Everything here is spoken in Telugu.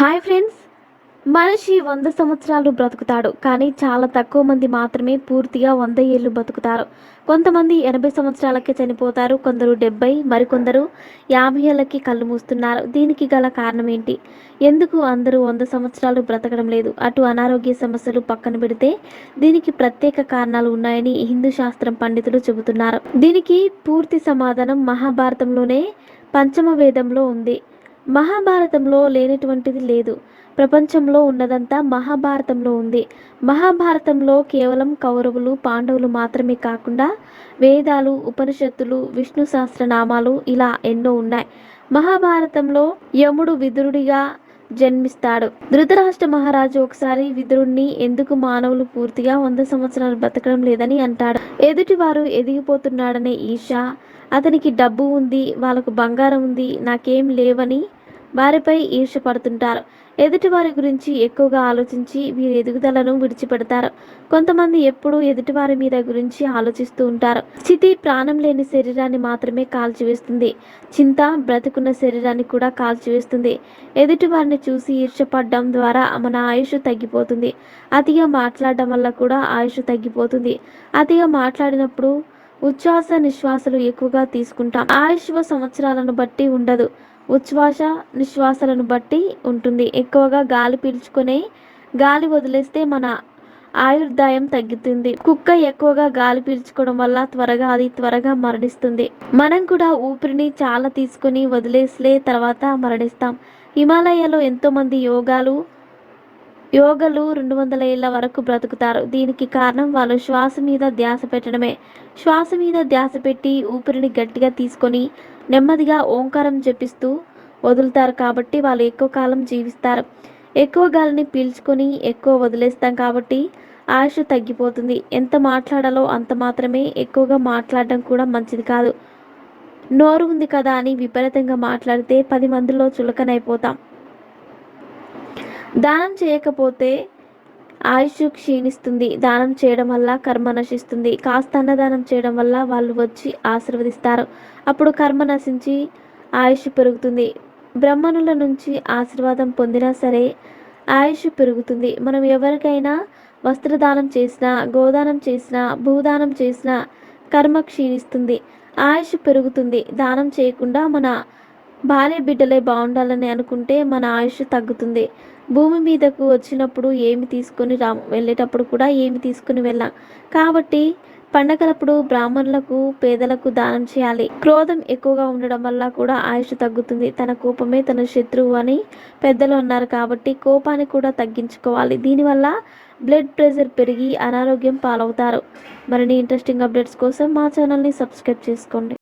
Hi friends. మనిషి వంద సంవత్సరాలు బ్రతుకుతాడు కానీ చాలా తక్కువ మంది మాత్రమే పూర్తిగా వంద ఏళ్ళు బతుకుతారు. కొంతమంది ఎనభై సంవత్సరాలకే చనిపోతారు కొందరు డెబ్బై మరికొందరు యాభై ఏళ్ళకి కళ్ళు మూస్తున్నారు. దీనికి గల కారణం ఏంటి? ఎందుకు అందరూ వంద సంవత్సరాలు బ్రతకడం లేదు? అటు అనారోగ్య సమస్యలు పక్కన పెడితే దీనికి ప్రత్యేక కారణాలు ఉన్నాయని హిందూ శాస్త్రం పండితులు చెబుతున్నారు. దీనికి పూర్తి సమాధానం మహాభారతంలోనే పంచమ వేదంలో ఉంది. మహాభారతంలో లేనటువంటిది లేదు. ప్రపంచంలో ఉన్నదంతా మహాభారతంలో ఉంది. మహాభారతంలో కేవలం కౌరవులు పాండవులు మాత్రమే కాకుండా వేదాలు ఉపనిషత్తులు విష్ణు సహస్రనామాలు ఇలా ఎన్నో ఉన్నాయి. మహాభారతంలో యముడు విదురుడిగా జన్మిస్తాడు. ధృతరాష్ట్ర మహారాజు ఒకసారి విదురుణ్ణి ఎందుకు మానవులు పూర్తిగా వంద సంవత్సరాలు బతకడం లేదని అంటాడు. ఎదుటివారు ఎదిగిపోతున్నాడనే ఈష అతనికి డబ్బు ఉంది వాళ్ళకు బంగారం ఉంది నాకేం లేవని వారిపై ఈర్ష పడుతుంటారు ఎదుటివారి గురించి ఎక్కువగా ఆలోచించి వీరి ఎదుగుదలను విడిచిపెడతారు. కొంతమంది ఎప్పుడూ ఎదుటివారి మీద గురించి ఆలోచిస్తూ ఉంటారు. స్థితి ప్రాణం లేని శరీరాన్ని మాత్రమే కాల్చివేస్తుంది. చింత బ్రతుకున్న శరీరాన్ని కూడా కాల్చివేస్తుంది. ఎదుటివారిని చూసి ఈర్షపడడం ద్వారా మన ఆయుష్ తగ్గిపోతుంది. అతిగా మాట్లాడడం వల్ల కూడా ఆయుష్ తగ్గిపోతుంది. అతిగా మాట్లాడినప్పుడు ఉచ్ఛ్వాస నిశ్వాసలు ఎక్కువగా తీసుకుంటాం. ఆయుష్ సంవత్సరాలను బట్టి ఉండదు. ఉచ్ఛ్వాస నిశ్వాసాలను బట్టి ఉంటుంది. ఎక్కువగా గాలి పీల్చుకునే గాలి వదిలేస్తే మన ఆయుర్దాయం తగ్గుతుంది. కుక్క ఎక్కువగా గాలి పీల్చుకోవడం వల్ల త్వరగా అది త్వరగా మరణిస్తుంది. మనం కూడా ఊపిరిని చాలా తీసుకుని వదిలేసలే తర్వాత మరణిస్తాం. హిమాలయాలో ఎంతోమంది యోగాలు యోగలు రెండు వందల ఏళ్ళ వరకు బ్రతుకుతారు. దీనికి కారణం వాళ్ళు శ్వాస మీద ధ్యాస పెట్టడమే. శ్వాస మీద ధ్యాస పెట్టి ఊపిరిని గట్టిగా తీసుకొని నెమ్మదిగా ఓంకారం జపిస్తూ వదులుతారు కాబట్టి వాళ్ళు ఎక్కువ కాలం జీవిస్తారు. ఎక్కువ గాలిని పీల్చుకొని ఎక్కువ వదిలేస్తాం కాబట్టి ఆయుష్ తగ్గిపోతుంది. ఎంత మాట్లాడాలో అంత మాత్రమే ఎక్కువగా మాట్లాడడం కూడా మంచిది కాదు. నోరు ఉంది కదా అని విపరీతంగా మాట్లాడితే పది మందిలో చులకనైపోతాం. దానం చేయకపోతే ఆయుష్ క్షీణిస్తుంది. దానం చేయడం వల్ల కర్మ నశిస్తుంది. కాస్త అన్నదానం చేయడం వల్ల వాళ్ళు వచ్చి ఆశీర్వదిస్తారు. అప్పుడు కర్మ నశించి ఆయుష్ పెరుగుతుంది. బ్రహ్మణుల నుంచి ఆశీర్వాదం పొందినా సరే ఆయుష్ పెరుగుతుంది. మనం ఎవరికైనా వస్త్రదానం చేసినా గోదానం చేసినా భూదానం చేసినా కర్మ క్షీణిస్తుంది. ఆయుష్ పెరుగుతుంది. దానం చేయకుండా మన భార్య బిడ్డలే బాగుండాలని అనుకుంటే మన ఆయుష్ తగ్గుతుంది. భూమి మీదకు వచ్చినప్పుడు ఏమి తీసుకొని రాము వెళ్ళేటప్పుడు కూడా ఏమి తీసుకుని వెళ్ళాం. కాబట్టి పండగలప్పుడు బ్రాహ్మణులకు పేదలకు దానం చేయాలి. క్రోధం ఎక్కువగా ఉండడం వల్ల కూడా ఆయుష్ తగ్గుతుంది. తన కోపమే తన శత్రువు అని పెద్దలు అన్నారు కాబట్టి కోపాన్ని కూడా తగ్గించుకోవాలి. దీనివల్ల బ్లడ్ ప్రెషర్ పెరిగి అనారోగ్యం పాలవుతారు. మరిన్ని ఇంట్రెస్టింగ్ అప్డేట్స్ కోసం మా ఛానల్ని సబ్స్క్రైబ్ చేసుకోండి.